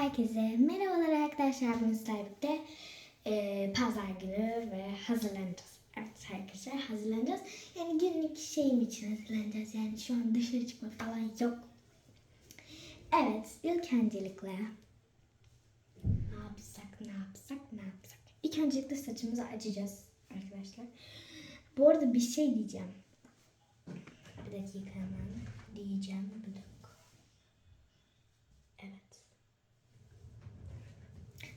Herkese merhabalar arkadaşlar. Birlikte e, pazar günü ve hazırlanacağız. Evet arkadaşlar hazırlanacağız. Yani günlük şeyim için hazırlanacağız. Yani şu an dışarı çıkma falan yok. Evet ilk öncelikle ne yapsak ne yapsak ne yapsak. İlk öncelikle saçımızı açacağız arkadaşlar. Bu arada bir şey diyeceğim. Bir dakika hemen diyeceğim. Bir dakika. Evet.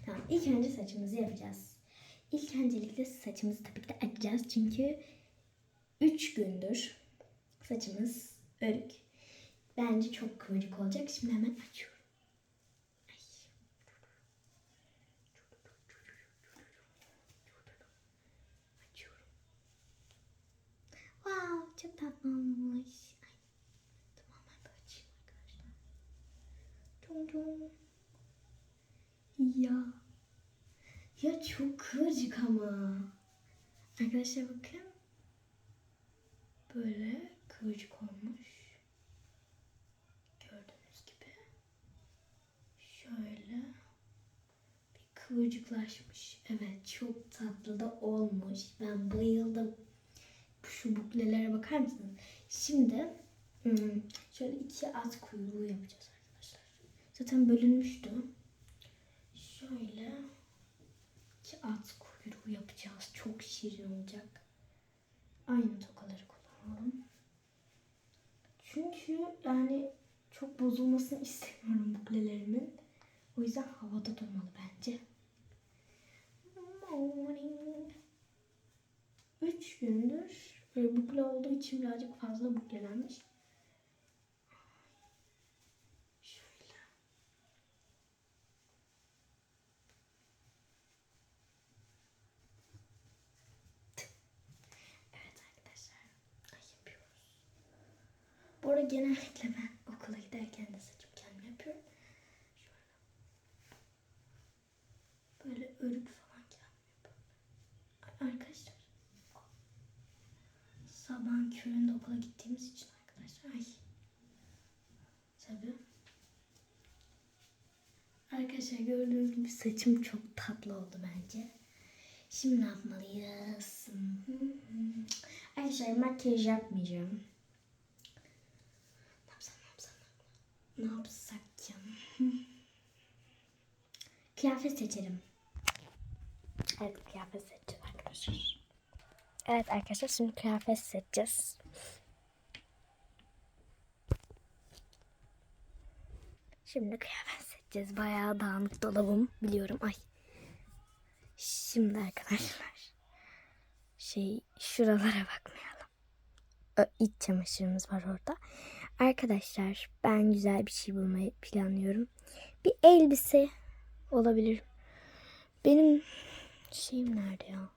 Tamam ilk önce saçımızı yapacağız. İlk öncelikle saçımızı tabii ki de açacağız. Çünkü 3 gündür saçımız örük. Bence çok kıvırcık olacak. Şimdi hemen açıyorum. Ay. Açıyorum. Wow çok tatlı olmuş. Ay. Tamamen böyle açayım arkadaşlar. Tum tum. Ya. Ya çok kıvırcık ama. Arkadaşlar bakın. Böyle kıvırcık olmuş. Gördüğünüz gibi. Şöyle. Bir kıvırcıklaşmış. Evet çok tatlı da olmuş. Ben bayıldım. Şu buklelere bakar mısınız? Şimdi hmm, şöyle iki at kuyruğu yapacağız arkadaşlar. Zaten bölünmüştü. Şöyle at kuyruğu yapacağız. Çok şirin olacak. Aynı tokaları kullanalım. Çünkü yani çok bozulmasını istemiyorum buklelerimin. O yüzden havada durmalı bence. Morning. Üç gündür böyle bukle olduğu için birazcık fazla buklelenmiş. Şöyle. Evet arkadaşlar. Ay yapıyoruz. Arada genellikle ben okula giderken de saçımı kendim yapıyorum. Şöyle. Böyle örgü falan kendim yapıyorum. Arkadaşlar. Sabahın köründe okula gittiğimiz için arkadaşlar. Ay. Tabii. Arkadaşlar gördüğünüz gibi saçım çok tatlı oldu bence. Şimdi ne yapmalıyız? Arkadaşlar makyaj yapmayacağım. Ne yapsam ne yapsam ne yapsak ya? Kıyafet seçelim. Evet kıyafet seçeceğiz arkadaşlar. Evet arkadaşlar şimdi kıyafet seçeceğiz. Şimdi kıyafet seçeceğiz. Bayağı dağınık dolabım biliyorum. Ay. Şimdi arkadaşlar şey şuralara bakmayalım. Ö, çamaşırımız var orada. Arkadaşlar ben güzel bir şey bulmayı planlıyorum. Bir elbise olabilir. Benim şeyim nerede ya?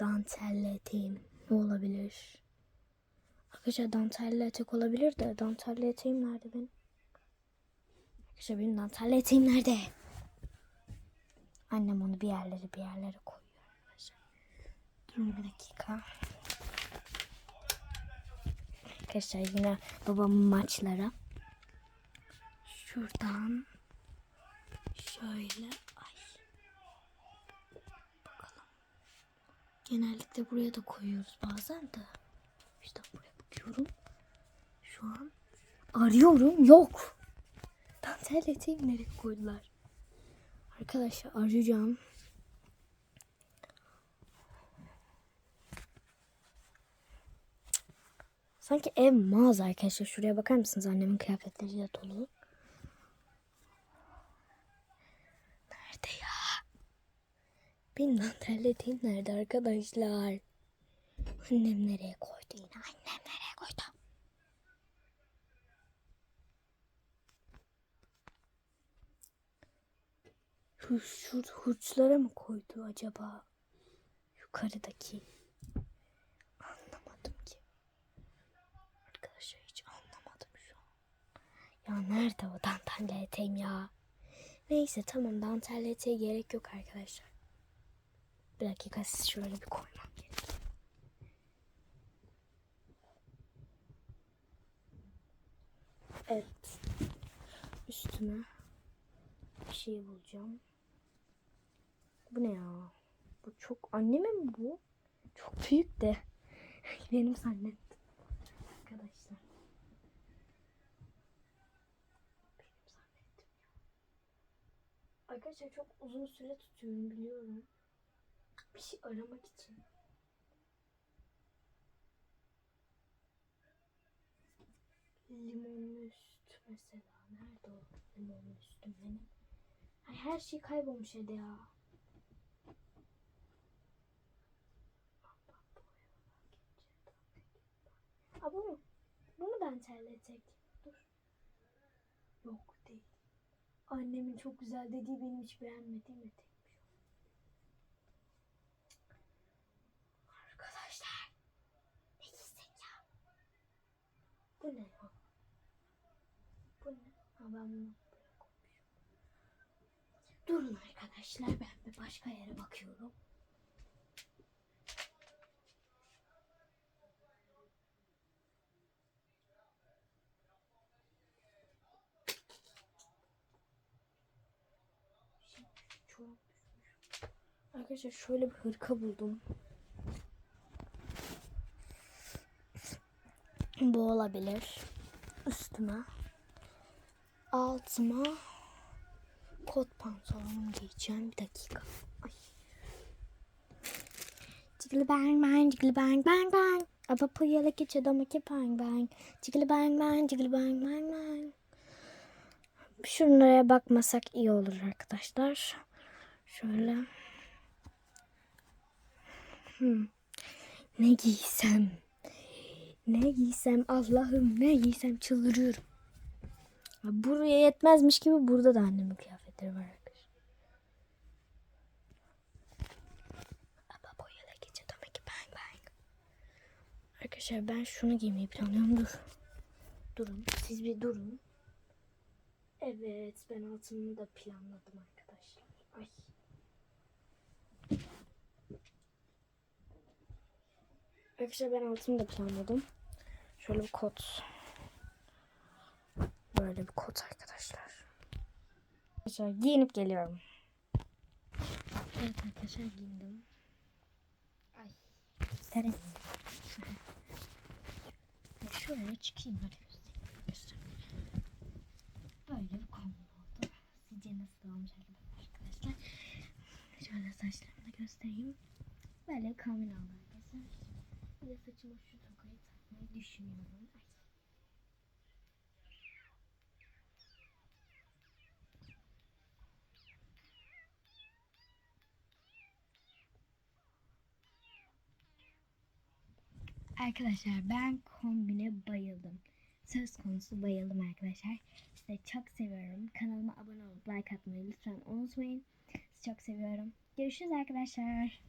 Dantelli eteğim ne olabilir? Arkadaşlar dantelli etek olabilir de dantelli eteğim nerede benim? Arkadaşlar benim dantelli eteğim nerede? Annem onu bir yerlere bir yerlere koyuyor arkadaşlar. Durun bir dakika. Arkadaşlar yine babamın maçlara. Şuradan şöyle ay. Bakalım. Genellikle buraya da koyuyoruz bazen de. İşte buraya bakıyorum. Şu an arıyorum yok. Dantel eteğim nereye koydular? Arkadaşlar arayacağım. Sanki ev mağaza arkadaşlar. Şuraya bakar mısınız? Annemin kıyafetleriyle dolu. Nerede ya? Benim dantelletim nerede arkadaşlar? Annem nereye koydu yine? Annem nereye koydu? Şu hurçlara mı koydu acaba? Yukarıdaki. Anlamadım ki. Arkadaşlar hiç anlamadım şu an. Ya nerede o dantelli eteğim ya? Neyse tamam dantelli eteğe gerek yok arkadaşlar. Bir dakika siz şöyle bir koymam gerekiyor. Evet. Üstüme bir şey bulacağım. Bu ne ya? Bu çok anneme mi bu? Çok büyük de. Benim zannettim. Arkadaşlar. Benim zannettim ya. Arkadaşlar çok uzun süre tutuyorum biliyorum. Bir şey aramak için. Limonlu üst mesela. Nerede o limonlu üstüm benim? Ay, her şey kaybolmuş evde ya. Aa bu mu? Bu mu dantel etek? Dur. Yok değil. Annemin çok güzel dediği benim hiç beğenmediğim etekmiş. o. Arkadaşlar. Ne giysek? Bu ne ya? Bu ne? Ha ben bunu. Durun arkadaşlar ben bir başka yere bakıyorum. Şimdi şu çorap düşmüş. Arkadaşlar şöyle bir hırka buldum. Bu olabilir. Üstüme. Altıma kot pantolonumu giyeceğim. Bir dakika. Ay. Jiggly bang bang, jiggly bang bang bang. Apa yala geçe domaki bang bang. Jiggly bang bang, jiggly bang bang bang. Şunlara bakmasak iyi olur arkadaşlar. Şöyle. Ne giysem? Ne giysem Allah'ım ne giysem çıldırıyorum. Ya Buraya yetmezmiş gibi burada da annemin kıyafetleri var arkadaşlar. Ama boyalı gece tabii ki bang bang. Arkadaşlar ben şunu giymeyi planlıyorum. Dur. Durun. Siz bir durun. Evet ben altımı da planladım arkadaşlar. Ay. Arkadaşlar ben altımı da planladım. Şöyle bir kot. Böyle bir kot arkadaşlar. Arkadaşlar giyinip geliyorum. Evet arkadaşlar giyindim. Ay. Serin. Şöyle çıkayım hadi göstereyim. Böyle bir kombin oldu. Sizce nasıl olmuş arkadaşlar? Şöyle saçlarımı da göstereyim. Böyle kombin oldu arkadaşlar. Bir de saçıma şu tokayı takmayı düşünüyorum. Arkadaşlar ben kombine bayıldım. Söz konusu bayıldım arkadaşlar. Size çok seviyorum. Kanalıma abone olup like atmayı lütfen unutmayın. Sizi çok seviyorum. Görüşürüz arkadaşlar.